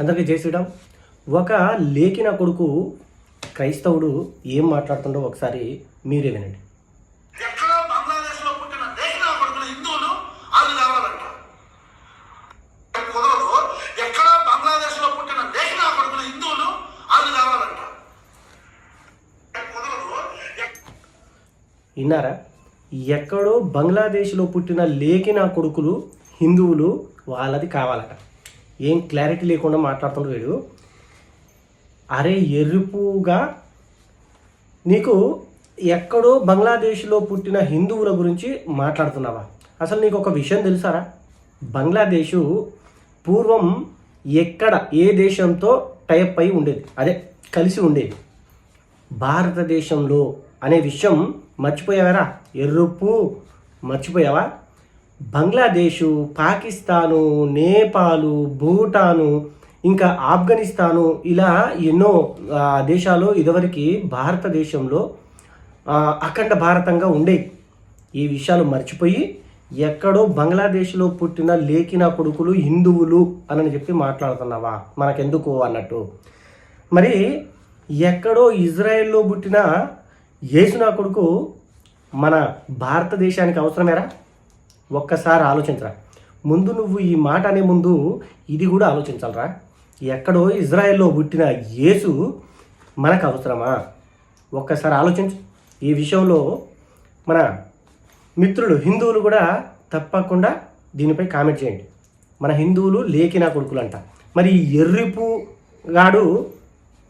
అందరికీ జై శ్రీరామ్. ఒక లేఖిన కొడుకు క్రైస్తవుడు ఏం మాట్లాడుతుండో ఒకసారి మీరే వినండి. విన్నారా? ఎక్కడో బంగ్లాదేశ్లో పుట్టిన లేఖిన కొడుకులు హిందువులు వాళ్ళది కావాలట. ఏం క్లారిటీ లేకుండా మాట్లాడుతుండో వీడు. అరే ఎరుపుగా నీకు ఎక్కడో బంగ్లాదేశ్లో పుట్టిన హిందువుల గురించి మాట్లాడుతున్నావా? అసలు నీకు ఒక విషయం తెలుసారా? బంగ్లాదేశు పూర్వం ఎక్కడ ఏ దేశంతో టైప్ అయి ఉండేది? అదే కలిసి ఉండేది. భారతదేశంలో అనే విషయం మర్చిపోయావరా? ఎరుపు మర్చిపోయావా? బంగ్లాదేశు పాకిస్తాను నేపాలు భూటాను ఇంకా ఆఫ్ఘనిస్తాను ఇలా ఎన్నో దేశాలు ఇదివరకు భారతదేశంలో అఖండ భారతంగా ఉండేవి ఈ విషయాలు మర్చిపోయి ఎక్కడో బంగ్లాదేశ్లో పుట్టిన లేఖిన కొడుకులు హిందువులు అని చెప్పి మాట్లాడుతున్నావా? మనకెందుకు అన్నట్టు. మరి ఎక్కడో ఇజ్రాయెల్లో పుట్టిన యేసునా కొడుకు మన భారతదేశానికి అవసరమేరా? ఒక్కసారి ఆలోచించరా. ముందు నువ్వు ఈ మాట అనే ముందు ఇది కూడా ఆలోచించాలరా. ఎక్కడో ఇజ్రాయెల్లో పుట్టిన యేసు మనకు అవసరమా? ఒక్కసారి ఆలోచించు. ఈ విషయంలో మన మిత్రులు హిందువులు కూడా తప్పకుండా దీనిపై కామెంట్ చేయండి. మన హిందువులు లేకిన కొడుకులు అంట మరి ఎర్రిపు గాడు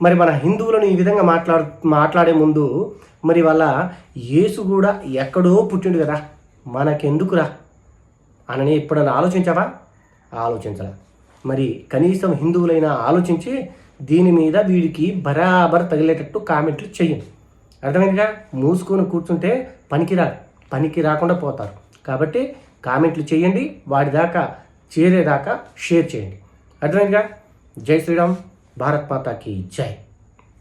మరి మన హిందువులను ఈ విధంగా మాట్లాడు మాట్లాడే ముందు మరి వాళ్ళ యేసు కూడా ఎక్కడో పుట్టిండు కదా. మనకెందుకురా? అనని ఎప్పుడైనా ఆలోచించావా? ఆలోచించలే. మరి కనీసం హిందువులైనా ఆలోచించి దీని మీద వీడికి బరాబర్ తగిలేటట్టు కామెంట్లు చెయ్యం. అర్థమైందిగా? మూసుకొని కూర్చుంటే పనికిరా పనికి రాకుండా పోతారు. కాబట్టి కామెంట్లు చేయండి వాడి దాకా చేరేదాకా షేర్ చేయండి. అర్థమైందిగా? జై శ్రీరామ్. భారత్ మాతాకి జై.